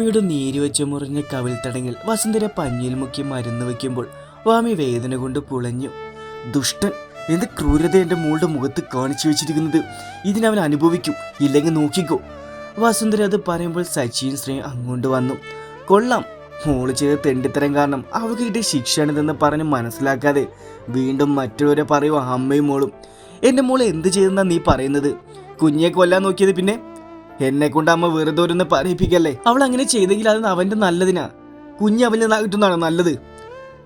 വാമിയുടെ നീര് വെച്ച് മുറിഞ്ഞ കവിൾത്തടങ്ങിൽ വസുന്ധര പഞ്ഞിയിൽ മുക്കി മരുന്ന് വെക്കുമ്പോൾ വാമി വേദന കൊണ്ട് പുളഞ്ഞു. ദുഷ്ടൻ എന്ത് ക്രൂരത എന്റെ മോളുടെ മുഖത്ത് കാണിച്ചു വെച്ചിരിക്കുന്നത്? ഇതിനവൻ അനുഭവിക്കും. ഇല്ലെങ്കിൽ നോക്കിക്കോ. വസുന്ധര അത് പറയുമ്പോൾ സച്ചിയും ശ്രീ അങ്ങോട്ട് വന്നു. കൊള്ളാം. മോൾ ചെയ്ത തെണ്ടിത്തരം കാരണം അവൾക്ക് കിട്ടിയ ശിക്ഷയാണിതെന്ന് പറഞ്ഞ് മനസ്സിലാക്കാതെ വീണ്ടും മറ്റുള്ളവരെ പറയുക അമ്മയും മോളും. എന്റെ മോൾ എന്ത് ചെയ്തെന്നാ നീ പറയുന്നത്? കുഞ്ഞെ കൊല്ലാൻ നോക്കിയത് പിന്നെ? എന്നെ കൊണ്ട് അമ്മ വെറുതെ ഒരു പറയിപ്പിക്കല്ലേ? അവൾ അങ്ങനെ ചെയ്തെങ്കിൽ അത് അവന്റെ നല്ലതിനാ? കുഞ്ഞ് അവന് കിട്ടുന്നതാണ് നല്ലത്?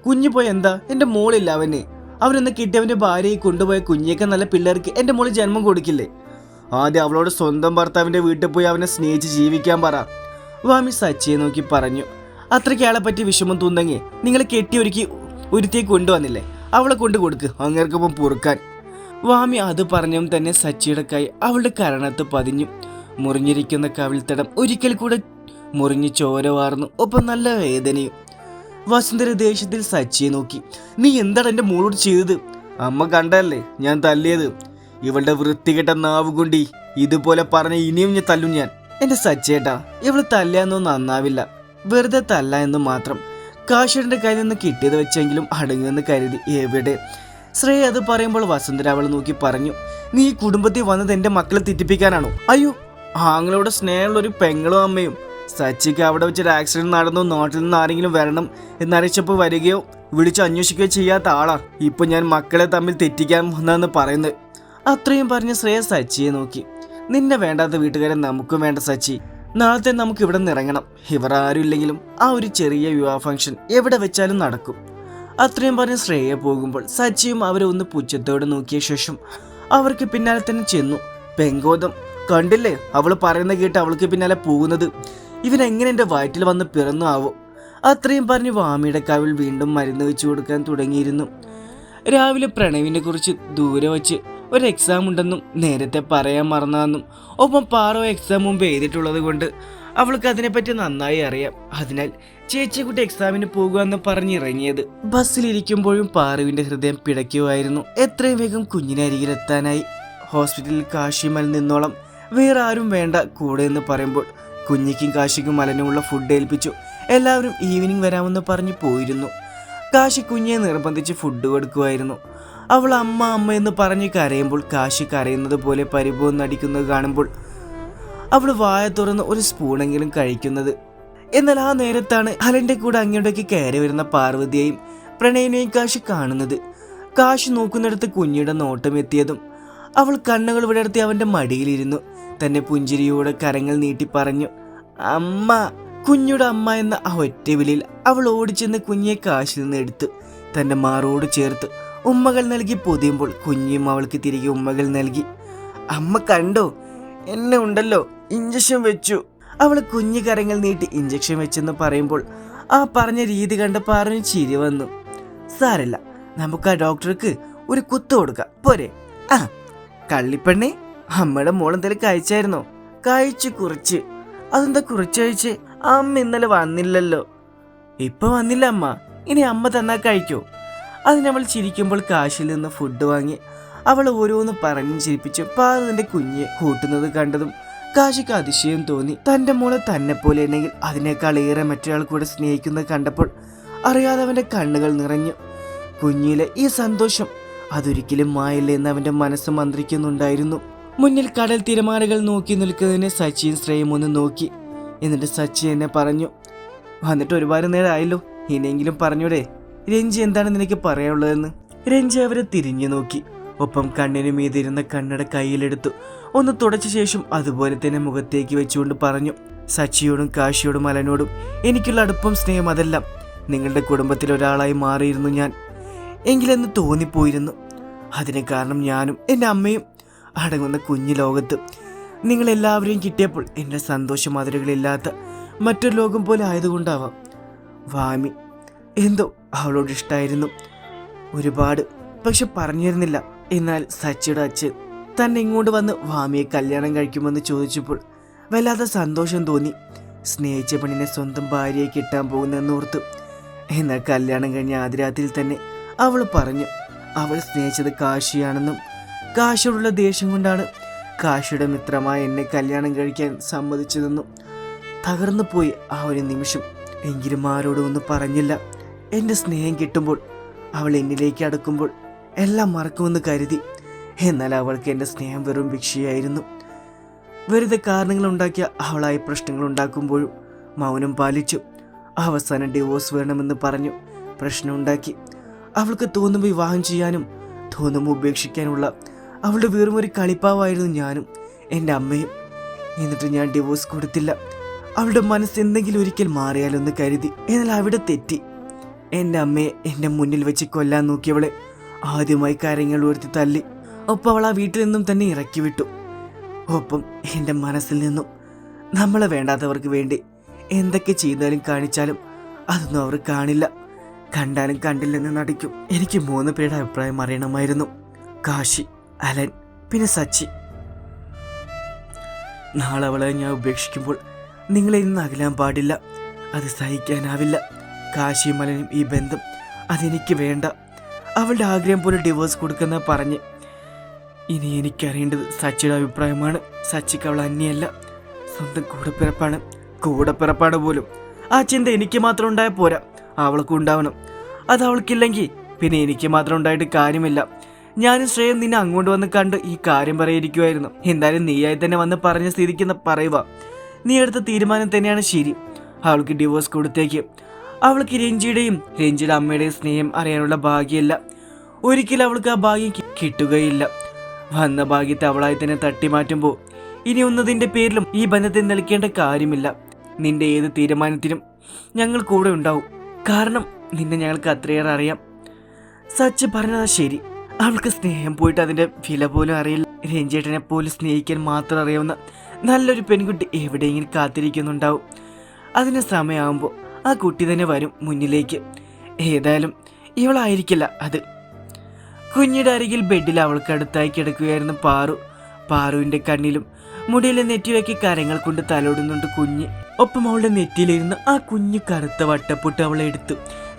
കുഞ്ഞു പോയ എന്താ? എന്റെ മോളില്ല അവന്. അവനൊന്ന് കിട്ടിയവന്റെ ഭാര്യയെ കൊണ്ടുപോയ കുഞ്ഞേക്ക് നല്ല പിള്ളേർക്ക് എന്റെ മോൾ ജന്മം കൊടുക്കില്ലേ? ആദ്യം അവളോട് സ്വന്തം ഭർത്താവിന്റെ വീട്ടിൽ പോയി അവനെ സ്നേഹിച്ച് ജീവിക്കാൻ പറ. വാമി സച്ചിയെ നോക്കി പറഞ്ഞു. അത്രയ്ക്ക് ആളെ പറ്റി വിഷമം തോന്നെങ്കിൽ നിങ്ങൾ കെട്ടി ഒരുക്കി ഒരുത്തിയെ കൊണ്ടുവന്നില്ലേ? അവളെ കൊണ്ടു കൊടുക്ക്. അങ്ങേർക്കൊപ്പം പൊറുക്കാൻ. വാമി അത് പറഞ്ഞും തന്നെ സച്ചിയുടെ കൈ അവളുടെ കരണത്ത് പതിഞ്ഞു. മുറിഞ്ഞിരിക്കുന്ന കവിൾത്തടം ഒരിക്കൽ കൂടെ മുറിഞ്ഞു ചോര വാർന്നു. ഒപ്പം നല്ല വേദനയും. വസുന്ധര ദേഷ്യത്തിൽ സച്ചിയെ നോക്കി. നീ എന്താണ് എന്റെ മോളോട് ചെയ്തത്? അമ്മ കണ്ടല്ലേ ഞാൻ തല്ലിയത്? ഇവളുടെ വൃത്തികെട്ട നാവ് കൊണ്ടി ഇതുപോലെ പറഞ്ഞ ഇനിയും ഞാൻ തല്ലും ഞാൻ. എന്റെ സച്ചേട്ടാ ഇവൾ തല്ലാന്നൊന്നും നന്നാവില്ല. വെറുതെ തല്ല എന്ന് മാത്രം. കാശിയുടെ കയ്യിൽ നിന്ന് കിട്ടിയത് വെച്ചെങ്കിലും അടങ്ങുമെന്ന് കരുതി എവിടെ? ശ്രേയ അത് പറയുമ്പോൾ വസുന്ധര അവൾ നോക്കി പറഞ്ഞു. നീ ഈ കുടുംബത്തിൽ വന്നത് എന്റെ മക്കളെ തെറ്റിപ്പിക്കാനാണോ? അയ്യോ ആങ്ങളോട് സ്നേഹമുള്ള ഒരു പെങ്ങളും അമ്മയും. സച്ചിക്ക് അവിടെ വെച്ചൊരു ആക്സിഡന്റ് നടന്നു. നാട്ടിൽ നിന്ന് ആരെങ്കിലും വരണം എന്നറിയിച്ചപ്പോൾ വരികയോ വിളിച്ച് അന്വേഷിക്കുകയോ ചെയ്യാത്ത ആളാ. ഇപ്പൊ ഞാൻ മക്കളെ തമ്മിൽ തെറ്റിക്കാൻ വന്നതെന്ന് പറയുന്നത്. അത്രയും പറഞ്ഞ് ശ്രേയ സച്ചിയെ നോക്കി. നിന്നെ വേണ്ടാത്ത വീട്ടുകാരെ നമുക്കും വേണ്ട സച്ചി. നാളത്തെ നമുക്ക് ഇവിടെ നിന്ന് ഇറങ്ങണം. ഇവർ ആരും ഇല്ലെങ്കിലും ആ ഒരു ചെറിയ വിവാഹ ഫംഗ്ഷൻ എവിടെ വെച്ചാലും നടക്കും. അത്രയും പറഞ്ഞ് ശ്രേയ പോകുമ്പോൾ സച്ചിയും അവരെ ഒന്ന് പുച്ഛത്തോടെ നോക്കിയ ശേഷം അവർക്ക് പിന്നാലെ തന്നെ ചെന്നു. പെങ്കോദം കണ്ടില്ലേ? അവൾ പറയുന്ന കേട്ട് അവൾക്ക് പിന്നാലെ പോകുന്നത്. ഇവൻ എന്റെ വയറ്റിൽ വന്ന് പിറന്നു ആവോ അത്രയും പറഞ്ഞ് വാമിയുടെ കാവിൽ വീണ്ടും മരുന്ന് വെച്ചു കൊടുക്കാൻ തുടങ്ങിയിരുന്നു. രാവിലെ പ്രണവിനെ കുറിച്ച് ദൂരെ വച്ച് ഒരു എക്സാം ഉണ്ടെന്നും നേരത്തെ പറയാൻ മറന്നതെന്നും ഒപ്പം പാറോ എക്സാം മുമ്പ് എഴുതിയിട്ടുള്ളത് കൊണ്ട് അവൾക്ക് അതിനെപ്പറ്റി നന്നായി അറിയാം. അതിനാൽ ചേച്ചിക്കുട്ടി എക്സാമിന് പോകുക പറഞ്ഞിറങ്ങിയത്. ബസ്സിലിരിക്കുമ്പോഴും പാറുവിന്റെ ഹൃദയം പിടയ്ക്കുമായിരുന്നു. എത്രയും വേഗം കുഞ്ഞിനരികിലെത്താനായി ഹോസ്പിറ്റലിൽ കാശിമൽ നിന്നോളം വേറെ ആരും വേണ്ട കൂടെ എന്ന് പറയുമ്പോൾ കുഞ്ഞിക്കും കാശിക്കും മലനുമുള്ള ഫുഡ് ഏൽപ്പിച്ചു. എല്ലാവരും ഈവനിങ് വരാമെന്ന് പറഞ്ഞ് പോയിരുന്നു. കാശി കുഞ്ഞിയെ നിർബന്ധിച്ച് ഫുഡ് കൊടുക്കുമായിരുന്നു. അവൾ അമ്മ അമ്മ എന്ന് പറഞ്ഞ് കരയുമ്പോൾ കാശി കരയുന്നത് പോലെ പരിഭവം നടിക്കുന്നത് കാണുമ്പോൾ അവൾ വായ തുറന്ന് ഒരു സ്പൂണെങ്കിലും കഴിക്കുന്നത്. എന്നാൽ ആ നേരത്താണ് അലന്റെ കൂടെ അങ്ങോട്ടേക്ക് കയറി വരുന്ന പാർവതിയെയും പ്രണയനെയും കാശി കാണുന്നത്. കാശി നോക്കുന്നിടത്ത് കുഞ്ഞിയുടെ നോട്ടം എത്തിയതും അവൾ കണ്ണുകൾ വിടർത്തി അവന്റെ മടിയിലിരുന്നു. തന്നെ പുഞ്ചിരിയോട് കരങ്ങൾ നീട്ടി പറഞ്ഞു അമ്മ കുഞ്ഞുടെ അമ്മ എന്ന ആ ഒറ്റ വിളിയിൽ അവൾ ഓടിച്ചെന്ന് കുഞ്ഞിയെ കാശിൽ നിന്ന് എടുത്തു തന്റെ മാറോട് ചേർത്ത് ഉമ്മകൾ നൽകി പൊതിയുമ്പോൾ കുഞ്ഞിയും അവൾക്ക് തിരികെ ഉമ്മകൾ നൽകി അമ്മ കണ്ടോ? എന്നെ ഉണ്ടല്ലോ ഇഞ്ചക്ഷൻ വെച്ചു. അവൾ കുഞ്ഞു കരങ്ങൾ നീട്ടി ഇഞ്ചക്ഷൻ വെച്ചെന്ന് പറയുമ്പോൾ ആ പറഞ്ഞ രീതി കണ്ട് പറഞ്ഞു ചിരി വന്നു. സാരല്ല നമുക്ക് ആ ഡോക്ടർക്ക് ഒരു കുത്തു കൊടുക്കാം പോരെ. ആ കള്ളിപ്പെണ്ണെ അമ്മയുടെ മോൾ എന്തെങ്കിലും കഴിച്ചായിരുന്നോ? കഴിച്ചു കുറച്ച്. അതെന്താ കുറച്ച് കഴിച്ച്? അമ്മ ഇന്നലെ വന്നില്ലല്ലോ. ഇപ്പൊ വന്നില്ല അമ്മ. ഇനി അമ്മ തന്നാ കഴിക്കോ. നമ്മൾ ചിരിക്കുമ്പോൾ കാശിൽ നിന്ന് ഫുഡ് വാങ്ങി. അവൾ ഓരോന്ന് പറഞ്ഞു ചിരിപ്പിച്ച് പാറതിന്റെ കുഞ്ഞെ കൂട്ടുന്നത് കണ്ടതും കാശിക്ക് അതിശയം തോന്നി. തന്റെ മോളെ തന്നെ പോലെ ഉണ്ടെങ്കിൽ അതിനേക്കാൾ ഏറെ മറ്റൊരാൾ കൂടെ സ്നേഹിക്കുന്നത് കണ്ടപ്പോൾ അറിയാതെ അവന്റെ കണ്ണുകൾ നിറഞ്ഞു. കുഞ്ഞിലെ ഈ സന്തോഷം അതൊരിക്കലും മായില്ല എന്ന് അവന്റെ മനസ്സ് മന്ത്രിക്കുന്നുണ്ടായിരുന്നു. മുന്നിൽ കടൽ തിരമാലകൾ നോക്കി നിൽക്കുന്നതിനെ സച്ചിയും ശ്രേയും ഒന്ന് നോക്കി. എന്നിട്ട് സച്ചി എന്നെ പറഞ്ഞു വന്നിട്ട് ഒരുപാട് നേരം ആയല്ലോ ഇനിയെങ്കിലും പറഞ്ഞൂടെ രഞ്ജി എന്താണ് നിനക്ക് പറയാനുള്ളതെന്ന്? രഞ്ജി അവരെ തിരിഞ്ഞു നോക്കി. ഒപ്പം കണ്ണിന് മീതിരുന്ന കണ്ണട കയ്യിലെടുത്തു. ഒന്ന് തുടച്ച ശേഷം അതുപോലെ തന്നെ മുഖത്തേക്ക് വെച്ചുകൊണ്ട് പറഞ്ഞു സച്ചിയോടും കാശിയോടും അലനോടും എനിക്കുള്ള അടുപ്പം സ്നേഹം അതെല്ലാം നിങ്ങളുടെ കുടുംബത്തിൽ ഒരാളായി മാറിയിരുന്നു ഞാൻ. എങ്കിലെന്ന് തോന്നിപ്പോയിരുന്നു. അതിന് കാരണം ഞാനും എന്റെ അമ്മയും അടങ്ങുന്ന കുഞ്ഞു ലോകത്ത്. നിങ്ങളെല്ലാവരെയും കിട്ടിയപ്പോൾ എന്റെ സന്തോഷ മധുരകളില്ലാത്ത മറ്റൊരു ലോകം പോലെ ആയതുകൊണ്ടാവാം. വാമി എന്തോ അവളോട് ഇഷ്ടമായിരുന്നു ഒരുപാട് പക്ഷെ പറഞ്ഞിരുന്നില്ല. എന്നാൽ സച്ചിയുടെ അച്ഛൻ തന്നെ ഇങ്ങോട്ട് വന്ന് വാമിയെ കല്യാണം കഴിക്കുമെന്ന് ചോദിച്ചപ്പോൾ വല്ലാതെ സന്തോഷം തോന്നി. സ്നേഹിച്ച പെണ്ണിനെ സ്വന്തം ഭാര്യയെ കിട്ടാൻ പോകുന്നെന്നോർത്ത് എന്നാൽ കല്യാണം കഴിഞ്ഞ ആദ്യരാത്രിയിൽ തന്നെ അവൾ പറഞ്ഞു അവൾ സ്നേഹിച്ചത് കാശിയാണെന്നും കാശിയോടുള്ള ദേഷ്യം കൊണ്ടാണ് കാശിയുടെ മിത്രമായ എന്നെ കല്യാണം കഴിക്കാൻ സമ്മതിച്ചതെന്നും തകർന്നു പോയി ആ ഒരു നിമിഷം എങ്കിലും ആരോടും ഒന്നും പറഞ്ഞില്ല. എന്റെ സ്നേഹം കിട്ടുമ്പോൾ അവൾ എന്നിലേക്ക് അടുക്കുമ്പോൾ എല്ലാം മറക്കുമെന്ന് കരുതി. എന്നാൽ അവൾക്ക് എന്റെ സ്നേഹം വെറും ഭിക്ഷയായിരുന്നു. വെറുതെ കാരണങ്ങൾ ഉണ്ടാക്കിയ അവളായി പ്രശ്നങ്ങൾ ഉണ്ടാക്കുമ്പോഴും മൗനം പാലിച്ചു. അവസാനം ഡിവോഴ്സ് വേണമെന്ന് പറഞ്ഞു പ്രശ്നമുണ്ടാക്കി അവൾക്ക് തോന്നുമ്പോൾ വിവാഹം ചെയ്യാനും തോന്നുമ്പോൾ ഉപേക്ഷിക്കാനുള്ള അവളുടെ വെറും ഒരു കളിപ്പാവായിരുന്നു ഞാനും എന്റെ അമ്മയും. എന്നിട്ട് ഞാൻ ഡിവോഴ്സ് കൊടുത്തില്ല. അവളുടെ മനസ്സ് എന്തെങ്കിലും ഒരിക്കൽ മാറിയാലൊന്ന് കരുതി. എന്നാൽ അവിടെ തെറ്റി. എന്റെ അമ്മയെ എന്റെ മുന്നിൽ വെച്ച് കൊല്ലാൻ നോക്കിയവളെ ആദ്യമായി കാര്യങ്ങൾ ഉയർത്തി തല്ലി ഒപ്പം അവൾ ആ വീട്ടിൽ നിന്നും തന്നെ ഇറക്കി വിട്ടു. ഒപ്പം എന്റെ മനസ്സിൽ നിന്നും നമ്മളെ വേണ്ടാത്തവർക്ക് വേണ്ടി എന്തൊക്കെ ചെയ്താലും കാണിച്ചാലും അതൊന്നും അവർ കാണില്ല. കണ്ടാലും കണ്ടില്ലെന്ന് നടിക്കും. എനിക്ക് മൂന്ന് പേരുടെ അഭിപ്രായം അറിയണമായിരുന്നു. കാശി. അലൻ പിന്നെ സച്ചി. നാളെ അവളെ ഞാൻ ഉപേക്ഷിക്കുമ്പോൾ നിങ്ങളെ ഇന്ന് അകലാൻ പാടില്ല. അത് സഹിക്കാനാവില്ല. കാശിയും മലനും ഈ ബന്ധം അതെനിക്ക് വേണ്ട. അവളുടെ ആഗ്രഹം പോലെ ഡിവോഴ്സ് കൊടുക്കുന്ന പറഞ്ഞ്. ഇനി എനിക്കറിയേണ്ടത് സച്ചിയുടെ അഭിപ്രായമാണ്. സച്ചിക്ക് അവൾ അന്യല്ല സ്വന്തം കൂടപ്പിറപ്പാണ്. കൂടപ്പിറപ്പാണ് പോലും. ആ ചിന്ത എനിക്ക് മാത്രം ഉണ്ടായാൽ പോരാ. അവൾക്കും ഉണ്ടാവണം. അത് അവൾക്കില്ലെങ്കിൽ പിന്നെ എനിക്ക് മാത്രം ഉണ്ടായിട്ട് കാര്യമില്ല. ഞാനും ശ്രേയം നിന്നെ അങ്ങോട്ട് വന്ന് കണ്ട് ഈ കാര്യം പറയായിരിക്കുമായിരുന്നു എന്തായാലും നീയായി തന്നെ വന്ന് പറഞ്ഞ സ്ഥിതിക്കുന്ന പറയുക നീ എടുത്ത തീരുമാനം തന്നെയാണ് ശരി. അവൾക്ക് ഡിവോഴ്സ് കൊടുത്തേക്ക്. അവൾക്ക് രഞ്ജിയുടെയും രഞ്ജിയുടെ അമ്മയുടെയും സ്നേഹം അറിയാനുള്ള ഭാഗ്യമല്ല. ഒരിക്കലും അവൾക്ക് ആ ഭാഗ്യം കിട്ടുകയില്ല. വന്ന ഭാഗ്യത്തെ അവളായി തന്നെ തട്ടി മാറ്റുമ്പോൾ ഇനി ഒന്നതിന്റെ പേരിലും ഈ ബന്ധത്തെ നിൽക്കേണ്ട കാര്യമില്ല. നിന്റെ ഏത് തീരുമാനത്തിനും ഞങ്ങൾ കൂടെ ഉണ്ടാവും. കാരണം നിന്നെ ഞങ്ങൾക്ക് അത്രയേറെ അറിയാം. സച്ച് പറഞ്ഞതാ ശരി. അവൾക്ക് സ്നേഹം പോയിട്ട് അതിന്റെ വില പോലും അറിയില്ല. രഞ്ജേട്ടനെ പോലും സ്നേഹിക്കാൻ മാത്രം അറിയാവുന്ന നല്ലൊരു പെൺകുട്ടി എവിടെയെങ്കിലും കാത്തിരിക്കുന്നുണ്ടാവും. അതിന് സമയമാകുമ്പോൾ ആ കുട്ടി തന്നെ വരും മുന്നിലേക്ക്. ഏതായാലും ഇവളായിരിക്കില്ല അത്. കുഞ്ഞിയുടെ അരികിൽ ബെഡിൽ അവൾക്ക് അടുത്തായി കിടക്കുകയായിരുന്നു പാറു. പാറുവിന്റെ കണ്ണിലും മുടിയിലെ നെറ്റിയിലേക്ക് കരങ്ങൾ കൊണ്ട് തലോടുന്നുണ്ട് കുഞ്ഞ്. ഒപ്പം അവളുടെ നെറ്റിയിലിരുന്ന് ആ കുഞ്ഞു കറുത്ത വട്ടപ്പൊട്ട് അവളെ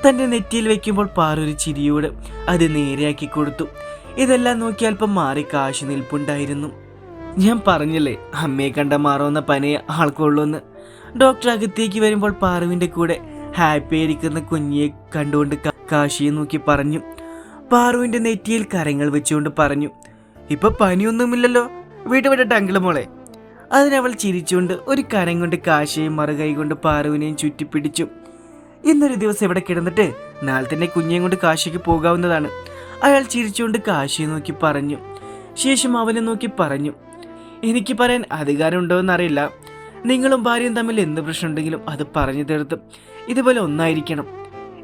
തന്റെ നെറ്റിയിൽ വെക്കുമ്പോൾ പാറൊരു ചിരിയോട് അത് നേരെയാക്കി കൊടുത്തു. ഇതെല്ലാം നോക്കി അല്പം മാറി കാശ് നിൽപ്പുണ്ടായിരുന്നു. ഞാൻ പറഞ്ഞില്ലേ അമ്മയെ കണ്ട മാറുന്ന പനയെ ആൾക്കുള്ളൂന്ന് ഡോക്ടർ അകത്തേക്ക് വരുമ്പോൾ പാറുവിന്റെ കൂടെ ഹാപ്പി ആയിരിക്കുന്ന കുഞ്ഞിയെ കണ്ടുകൊണ്ട് കാശിയെ നോക്കി പറഞ്ഞു. പാറുവിന്റെ നെറ്റിയിൽ കരങ്ങൾ വെച്ചുകൊണ്ട് പറഞ്ഞു ഇപ്പൊ പനിയൊന്നുമില്ലല്ലോ വീട്ടു വിടട്ടെ അങ്കിൾ മോളെ. അതിനവൾ ചിരിച്ചുകൊണ്ട് ഒരു കരം കൊണ്ട് കാശിയെയും മറുകൈ കൊണ്ട് പാറുവിനെയും ചുറ്റിപ്പിടിച്ചു. ഇന്നൊരു ദിവസം ഇവിടെ കിടന്നിട്ട് നാളെ തന്നെ കുഞ്ഞിയും കൊണ്ട് കാശിക്ക് പോകാവുന്നതാണ്. അയാൾ ചിരിച്ചുകൊണ്ട് കാശിയെ നോക്കി പറഞ്ഞു. ശേഷം അവനെ നോക്കി പറഞ്ഞു. എനിക്ക് പറയാൻ അധികാരമുണ്ടോ എന്നറിയില്ല നിങ്ങളും ഭാര്യയും തമ്മിൽ എന്ത് പ്രശ്നമുണ്ടെങ്കിലും അത് പറഞ്ഞു തീർത്തും. ഇതുപോലെ ഒന്നായിരിക്കണം.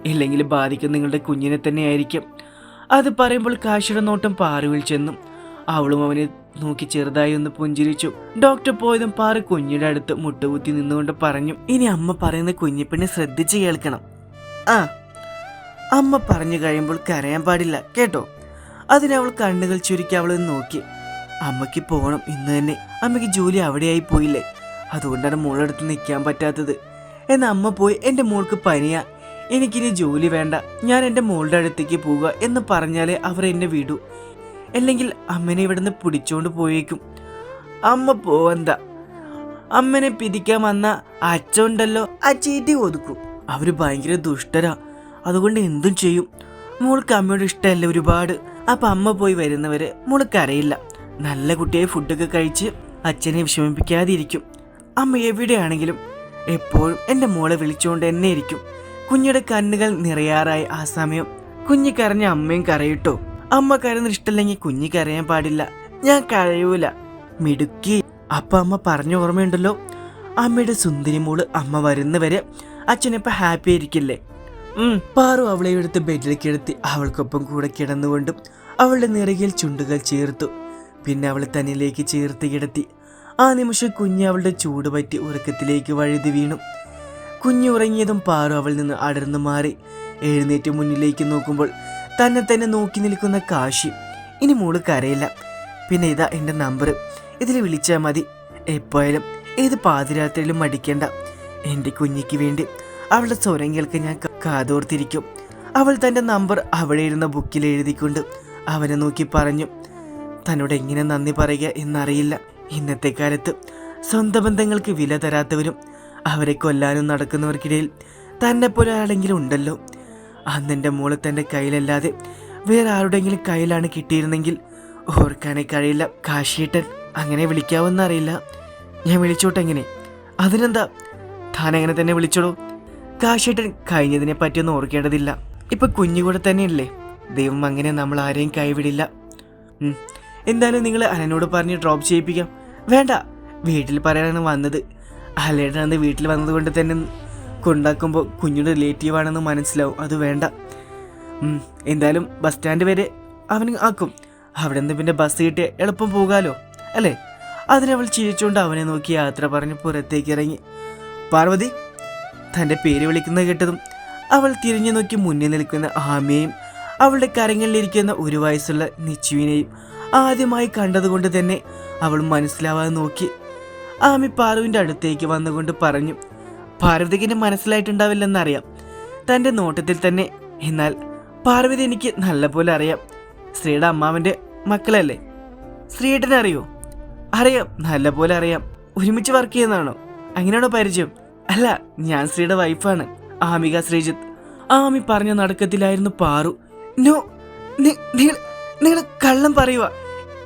ഇല്ലെങ്കിൽ ബാധിക്കും നിങ്ങളുടെ കുഞ്ഞിനെ തന്നെയായിരിക്കും. അത് പറയുമ്പോൾ കാശിയുടെ നോട്ടം പാറുവിൽ ചെന്നും. അവളും അവനെ നോക്കി ചെറുതായി ഒന്ന് പുഞ്ചിരിച്ചു. ഡോക്ടർ പോയതും പാറ കുഞ്ഞിയുടെ അടുത്ത് മുട്ടുകുത്തി നിന്നുകൊണ്ട് പറഞ്ഞു ഇനി അമ്മ പറയുന്ന കുഞ്ഞിപ്പെണ്ണെ ശ്രദ്ധിച്ച് കേൾക്കണം. ആ. അമ്മ പറഞ്ഞു കഴിയുമ്പോൾ കരയാൻ പാടില്ല കേട്ടോ? അതിനവൾ കണ്ണുകൾ ചുരുക്കി അവളെ നോക്കി. അമ്മയ്ക്ക് പോകണം ഇന്ന് തന്നെ. അമ്മയ്ക്ക് ജോലി അവിടെയായി പോയില്ലേ? അതുകൊണ്ടാണ് മോളെടുത്ത് നിൽക്കാൻ പറ്റാത്തത്. എന്നാൽ അമ്മ പോയി എന്റെ മോൾക്ക് പനിയാ. എനിക്കിനി ജോലി വേണ്ട. ഞാൻ എന്റെ മോളുടെ അടുത്തേക്ക് പോവുക എന്ന് പറഞ്ഞാലേ അവർ എന്നെ വിടൂ. അല്ലെങ്കിൽ അമ്മനെ ഇവിടുന്ന് പിടിച്ചോണ്ട് പോയേക്കും. അമ്മ പോവന്ത അമ്മനെ പിരിക്കാൻ വന്ന അച്ഛണ്ടല്ലോ ആ ചീറ്റി ഒതുക്കും. അവർ ഭയങ്കര ദുഷ്ടരാ. അതുകൊണ്ട് എന്തും ചെയ്യും. മോൾക്ക് അമ്മയോട് ഇഷ്ടമല്ല ഒരുപാട്. അപ്പൊ അമ്മ പോയി വരുന്നവരെ മോൾക്ക് അറിയില്ല നല്ല കുട്ടിയായി ഫുഡൊക്കെ കഴിച്ച് അച്ഛനെ വിഷമിപ്പിക്കാതിരിക്കും. അമ്മ എവിടെയാണെങ്കിലും എപ്പോഴും എന്റെ മോളെ വിളിച്ചുകൊണ്ട് എന്നെ ഇരിക്കും. കുഞ്ഞിയുടെ കണ്ണുകൾ നിറയാറായി ആ സമയം. കുഞ്ഞ് കരഞ്ഞ അമ്മയും കരയിട്ടോ? അമ്മ കരയുന്നത് ഇഷ്ടമല്ലെങ്കിൽ കുഞ്ഞി കരയാൻ പാടില്ല. ഞാൻ കഴിയൂല മിടുക്കി. അപ്പൊ അമ്മ പറഞ്ഞ ഓർമ്മയുണ്ടല്ലോ? അമ്മയുടെ സുന്ദരി മോൾ അമ്മ വരുന്നവരെ അച്ഛനിപ്പോ ഹാപ്പി ആയിരിക്കില്ലേ? പാറു അവളെ എടുത്ത് ബെഡിലേക്ക് എടുത്തി അവൾക്കൊപ്പം കൂടെ കിടന്നുകൊണ്ടും അവളുടെ നിറകിൽ ചുണ്ടുകൾ ചേർത്തു. പിന്നെ അവളെ തന്നിലേക്ക് ചേർത്ത് കിടത്തി. ആ നിമിഷം കുഞ്ഞ് അവളുടെ ചൂട് പറ്റി ഉറക്കത്തിലേക്ക് വഴുതി വീണു. കുഞ്ഞ് ഉറങ്ങിയതും പാറു അവളിൽ നിന്ന് അടർന്നു മാറി. എഴുന്നേറ്റ് മുന്നിലേക്ക് നോക്കുമ്പോൾ തന്നെ തന്നെ നോക്കി നിൽക്കുന്ന കാശി. ഇനി മോൾ കരയില്ല. പിന്നെ ഇതാ എന്റെ നമ്പർ ഇതിൽ വിളിച്ചാൽ മതി. എപ്പോയാലും ഏത് പാതിരാത്രിയിലും മടിക്കേണ്ട. എന്റെ കുഞ്ഞിക്ക് വേണ്ടി അവളുടെ സ്വരം കേൾക്കാൻ ഞാൻ കാതോർത്തിരിക്കും. അവൾ തന്റെ നമ്പർ അവിടെ ഇരുന്ന ബുക്കിൽ എഴുതിക്കൊണ്ട് അവനെ നോക്കി പറഞ്ഞു തന്നോട് എങ്ങനെ നന്ദി പറയുക എന്നറിയില്ല. ഇന്നത്തെ കാലത്ത് സ്വന്തം ബന്ധങ്ങൾക്ക് വില തരാത്തവരും അവരെ കൊല്ലാനും നടക്കുന്നവർക്കിടയിൽ തന്നെ പോലെ ആളെങ്കിലും ഉണ്ടല്ലോ. അന്നെന്റെ മോൾ തന്റെ കയ്യിലല്ലാതെ വേറെ ആരുടെങ്കിലും കയ്യിലാണ് കിട്ടിയിരുന്നെങ്കിൽ ഓർക്കാനേ കഴിയില്ല. കാശിയേട്ടൻ അങ്ങനെ വിളിക്കാവെന്ന് അറിയില്ല. ഞാൻ വിളിച്ചോട്ടെ എങ്ങനെ? അതിനെന്താ? താൻ അങ്ങനെ തന്നെ വിളിച്ചോളൂ. കാശിയേട്ടൻ കഴിഞ്ഞതിനെ പറ്റിയൊന്നും ഓർക്കേണ്ടതില്ല. ഇപ്പൊ കുഞ്ഞുകൂടെ തന്നെയല്ലേ? ദൈവം അങ്ങനെ നമ്മൾ ആരെയും കൈവിടില്ല. എന്തായാലും നിങ്ങൾ അനനോട് പറഞ്ഞ് ഡ്രോപ്പ് ചെയ്യിപ്പിക്കാം. വേണ്ട. വീട്ടിൽ പറയാനാണ് വന്നത്. അലേട്ടനന്ന് വീട്ടിൽ വന്നത് കൊണ്ട് തന്നെ കൊണ്ടാക്കുമ്പോൾ കുഞ്ഞിന്റെ റിലേറ്റീവ് ആണെന്ന് മനസ്സിലാവും. അത് വേണ്ട. എന്തായാലും ബസ് സ്റ്റാൻഡ് വരെ അവന് ആക്കും. അവിടെ നിന്ന് പിന്നെ ബസ് കിട്ടിയ എളുപ്പം പോകാലോ അല്ലേ? അതിനവൾ ചിരിച്ചുകൊണ്ട് അവനെ നോക്കി യാത്ര പറഞ്ഞ് പുറത്തേക്ക് ഇറങ്ങി. പാർവതി തന്റെ പേര് വിളിക്കുന്നത് കേട്ടതും അവൾ തിരിഞ്ഞു നോക്കി മുന്നിൽ നിൽക്കുന്ന ആമയെയും അവളുടെ കരങ്ങളിലിരിക്കുന്ന ഒരു വയസ്സുള്ള നിച്ചുവിനെയും ആദ്യമായി കണ്ടതുകൊണ്ട് തന്നെ അവൾ മനസ്സിലാവാതെ നോക്കി. ആമി പാറുവിന്റെ അടുത്തേക്ക് വന്നുകൊണ്ട് പറഞ്ഞു പാർവതിക്ക് എന്നെ മനസ്സിലായിട്ടുണ്ടാവില്ലെന്നറിയാം. തന്റെ നോട്ടത്തിൽ തന്നെ. എന്നാൽ പാർവതി എനിക്ക് നല്ലപോലെ അറിയാം. ശ്രീയുടെ അമ്മാവന്റെ മക്കളല്ലേ? ശ്രീയേട്ടനെ അറിയോ? അറിയാം നല്ലപോലെ അറിയാം. ഒരുമിച്ച് വർക്ക് ചെയ്യുന്നതാണോ? അങ്ങനെയാണോ പരിചയം? അല്ല ഞാൻ ശ്രീയുടെ വൈഫാണ് ആമിക ശ്രീജിത്ത്. ആമി പറഞ്ഞ നടക്കത്തിലായിരുന്നു പാറു. നോ നിങ്ങൾ കള്ളം പറയുക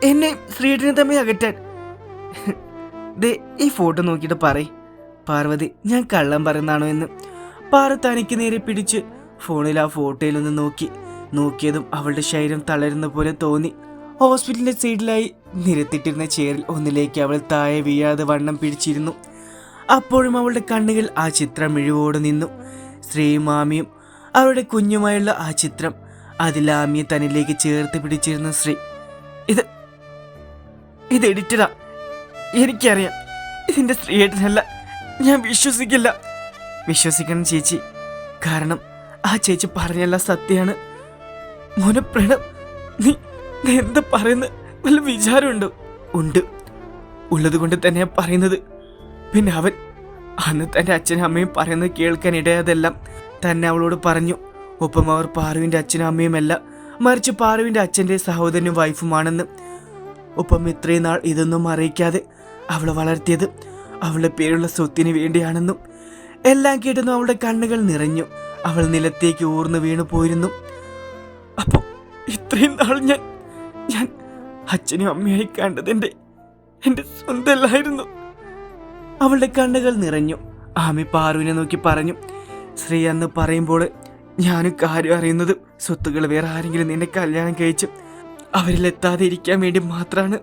എന്നെ ശ്രീയേട്ടനെ തമ്മിൽ അകറ്റാൻ. ദേ ഈ ഫോട്ടോ നോക്കിയിട്ട് പറയ്. പാർവതി ഞാൻ കള്ളം പറയുന്നതാണോ എന്ന്. പാറ തനിക്ക് നേരെ പിടിച്ച് ഫോണിൽ ആ ഫോട്ടോയിലൊന്ന് നോക്കി. നോക്കിയതും അവളുടെ ശരീരം തളരുന്ന പോലെ തോന്നി. ഹോസ്പിറ്റലിന്റെ സൈഡിലായി നിരത്തിട്ടിരുന്ന ചെയറിൽ ഒന്നിലേക്ക് അവൾ താഴെ വീഴാതെ വണ്ണം പിടിച്ചിരുന്നു. അപ്പോഴും അവളുടെ കണ്ണുകൾ ആ ചിത്രം ഇഴിവോട് നിന്നു. ശ്രീയും മാമിയും അവരുടെ കുഞ്ഞുമായുള്ള ആ ചിത്രം അതിൽ ആമിയെ തന്നിലേക്ക് ചേർത്ത് പിടിച്ചിരുന്ന ശ്രീ ഇത് ഇത് എഡിറ്റഡാ എനിക്കറിയാം. ഇതിന്റെ സ്ത്രീയേട്ടനല്ല. ഞാൻ വിശ്വസിക്കില്ല. വിശ്വസിക്കണം ചേച്ചി. കാരണം ആ ചേച്ചി പറഞ്ഞല്ല സത്യമാണ്. മോനെ പ്രണം നീ എന്താ പറയുന്നത് വല്ല വിചാരമുണ്ടോ. ഉണ്ട്. ഉള്ളത് കൊണ്ട് തന്നെയാ പറയുന്നത്. പിന്നെ അവൻ അന്ന് തന്റെ അച്ഛനും അമ്മയും പറയുന്നത് കേൾക്കാൻ ഇടയാതെല്ലാം തന്നെ അവളോട് പറഞ്ഞു. ഒപ്പം അവർ പാറുവിന്റെ അച്ഛനും അമ്മയുമല്ല മറിച്ച് പാറുവിന്റെ അച്ഛന്റെ സഹോദരനും വൈഫുമാണെന്ന്. ഒപ്പം ഇത്രയും നാൾ ഇതൊന്നും അറിയിക്കാതെ അവളെ വളർത്തിയത് അവളുടെ പേരുള്ള സ്വത്തിന് വേണ്ടിയാണെന്നും എല്ലാം കേട്ടെന്നും അവളുടെ കണ്ണുകൾ നിറഞ്ഞു. അവൾ നിലത്തേക്ക് ഊർന്നു വീണു പോയിരുന്നു. അപ്പോൾ ഇത്രയും നാൾ ഞാൻ ഞാൻ അച്ഛനും അമ്മയായി കണ്ടതെന്റെ എന്റെ സ്വന്തമല്ലായിരുന്നു. അവളുടെ കണ്ണുകൾ നിറഞ്ഞു. ആമി പാറുവിനെ നോക്കി പറഞ്ഞു ശ്രീ അന്ന് പറയുമ്പോൾ ഞാനും കാര്യം അറിയുന്നത് സ്വത്തുകൾ വേറെ ആരെങ്കിലും നിന്നെ കല്യാണം കഴിച്ച് അവരിലെത്താതെ ഇരിക്കാൻ വേണ്ടി മാത്രമാണ്.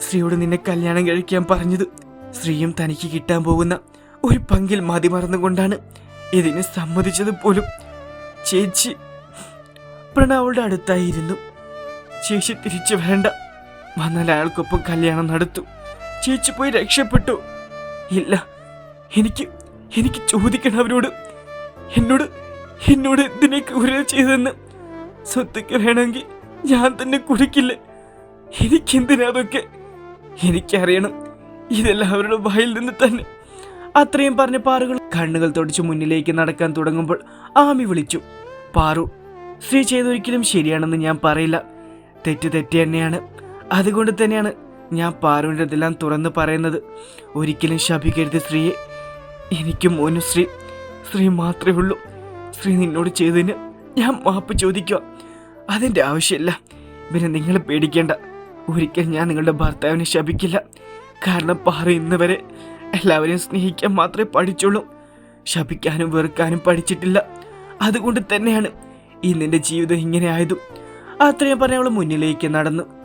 ശ്രീയോട് നിന്നെ കല്യാണം കഴിക്കാൻ പറഞ്ഞത്. ശ്രീയും തനിക്ക് കിട്ടാൻ പോകുന്ന ഒരു പങ്കിൽ മതി മറന്നുകൊണ്ടാണ് ഇതിന് സമ്മതിച്ചത് പോലും. ചേച്ചി പ്രണാവളുടെ അടുത്തായിരുന്നു. ചേച്ചി തിരിച്ചു വേണ്ട വന്നാൽ അയാൾക്കൊപ്പം കല്യാണം നടത്തു. ചേച്ചി പോയി രക്ഷപ്പെട്ടു. ഇല്ല എനിക്ക് എനിക്ക് ചോദിക്കണം അവരോട്. എന്നോട് എന്നോട് എന്തിനേക്ക് ക്രൂരത ചെയ്തെന്ന് സ്വത്തുക്ക് വേണമെങ്കിൽ ഞാൻ തന്നെ കുടിക്കില്ല? എനിക്കെന്തിനാ അതൊക്കെ? എനിക്കറിയണം. ഇതെല്ലാം അവരുടെ വായിൽ നിന്ന് തന്നെ. അത്രയും പറഞ്ഞ പാറുകൾ കണ്ണുകൾ തുടച്ച് മുന്നിലേക്ക് നടക്കാൻ തുടങ്ങുമ്പോൾ ആമി വിളിച്ചു. പാറു സ്ത്രീ ചെയ്തൊരിക്കലും ശരിയാണെന്ന് ഞാൻ പറയില്ല. തെറ്റ് തെറ്റ് തന്നെയാണ്. അതുകൊണ്ട് തന്നെയാണ് ഞാൻ പാറുവിന്റെ ഇതെല്ലാം തുറന്ന് പറയുന്നത്. ഒരിക്കലും ശപിക്കരുത് സ്ത്രീയെ. എനിക്കും മോനും സ്ത്രീ സ്ത്രീ മാത്രമേ ഉള്ളൂ. സ്ത്രീ നിന്നോട് ചെയ്തതിന് ഞാൻ മാപ്പ് ചോദിക്കുക. അതിന്റെ ആവശ്യമില്ല. പിന്നെ നിങ്ങൾ പേടിക്കേണ്ട. ഒരിക്കൽ ഞാൻ നിങ്ങളുടെ ഭർത്താവിനെ ശപിക്കില്ല. കാരണം പറയുന്നവരെ വരെ എല്ലാവരെയും സ്നേഹിക്കാൻ മാത്രമേ പഠിച്ചുള്ളൂ. ശപിക്കാനും വെറുക്കാനും പഠിച്ചിട്ടില്ല. അതുകൊണ്ട് തന്നെയാണ് ഇന്നെന്റെ ജീവിതം ഇങ്ങനെ ആയതും. അത്രയും പറഞ്ഞവൾ മുന്നിലേക്ക് നടന്നു.